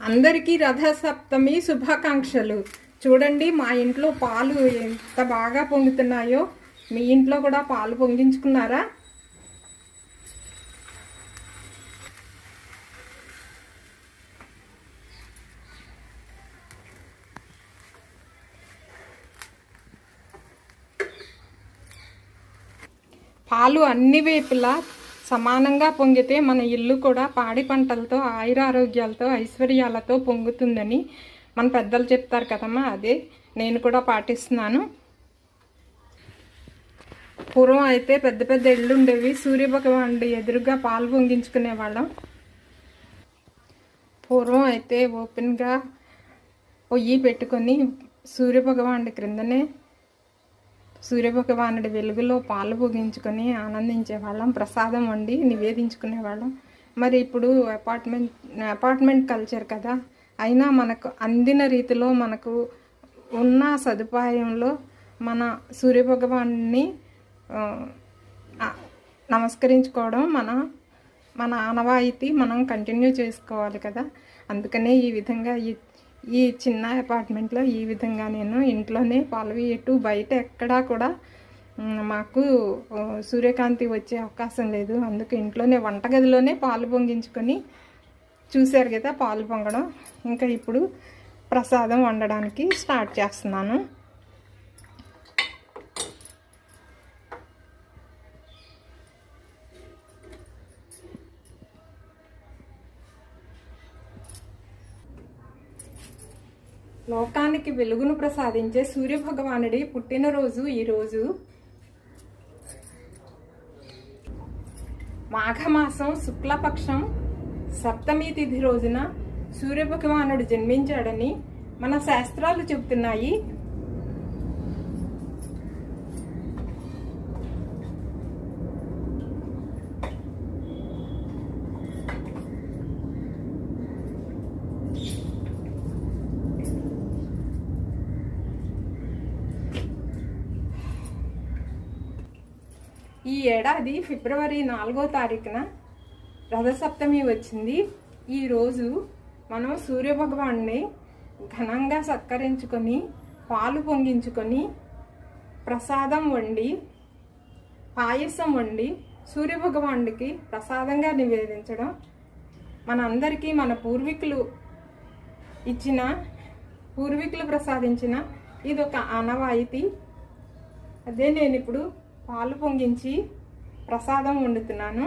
అందరికీ రథసప్తమి శుభాకాంక్షలు. చూడండి మా ఇంట్లో పాలు ఎంత బాగా పొంగుతున్నాయో. మీ ఇంట్లో కూడా పాలు పొంగించుకున్నారా? పాలు అన్ని వైపులా సమానంగా పొంగితే మన ఇల్లు కూడా పాడి పంటలతో ఆయురారోగ్యాలతో ఐశ్వర్యాలతో పొంగుతుందని మన పెద్దలు చెప్తారు కదమ్మా అదే నేను కూడా పాటిస్తున్నాను. పూర్వం అయితే పెద్ద పెద్ద ఇళ్ళు ఉండేవి. సూర్యభగవానుడు ఎదురుగా పాలు పొంగించుకునే వాళ్ళం. పూర్వం అయితే ఓపెన్గా పొయ్యి పెట్టుకొని సూర్యభగవానుడి క్రిందనే సూర్యభగవానుడి వెలుగులో పాలు పొగించుకొని ఆనందించేవాళ్ళం ప్రసాదం వండి నివేదించుకునే వాళ్ళం మరి ఇప్పుడు అపార్ట్మెంట్ అపార్ట్మెంట్ కల్చర్ కదా. అయినా మనకు అందిన రీతిలో మనకు ఉన్న సదుపాయంలో మన సూర్యభగవాన్ని నమస్కరించుకోవడం మన మన ఆనవాయితీ మనం కంటిన్యూ చేసుకోవాలి కదా. అందుకనే ఈ విధంగా ఈ ఈ చిన్న అపార్ట్మెంట్లో ఈ విధంగా నేను ఇంట్లోనే పాలు ఇటు బయట ఎక్కడా కూడా మాకు సూర్యకాంతి వచ్చే అవకాశం లేదు. అందుకే ఇంట్లోనే వంటగదిలోనే పాలు పొంగించుకొని చూశారు కదా పాలు పొంగడం. ఇంకా ఇప్పుడు ప్రసాదం వండడానికి స్టార్ట్ చేస్తున్నాను. లోకానికి వెలుగును ప్రసాదించే సూర్యభగవానుడి పుట్టినరోజు ఈరోజు మాఘమాసం శుక్లపక్షం సప్తమి తిథి రోజున సూర్యభగవానుడు జన్మించాడని మన శాస్త్రాలు చెబుతున్నాయి. ఈ ఏడాది ఫిబ్రవరి నాలుగో తారీఖున రథసప్తమి వచ్చింది. ఈరోజు మనం సూర్యభగవాన్ని ఘనంగా సత్కరించుకొని పాలు పొంగించుకొని ప్రసాదం వండి పాయసం వండి సూర్యభగవానుడికి ప్రసాదంగా నివేదించడం మనందరికీ మన పూర్వీకులు ఇచ్చిన పూర్వీకులు ప్రసాదించిన ఇది ఒక ఆనవాయితీ. అదే నేను ఇప్పుడు పాలు పొంగించి ప్రసాదం వండుతున్నాను.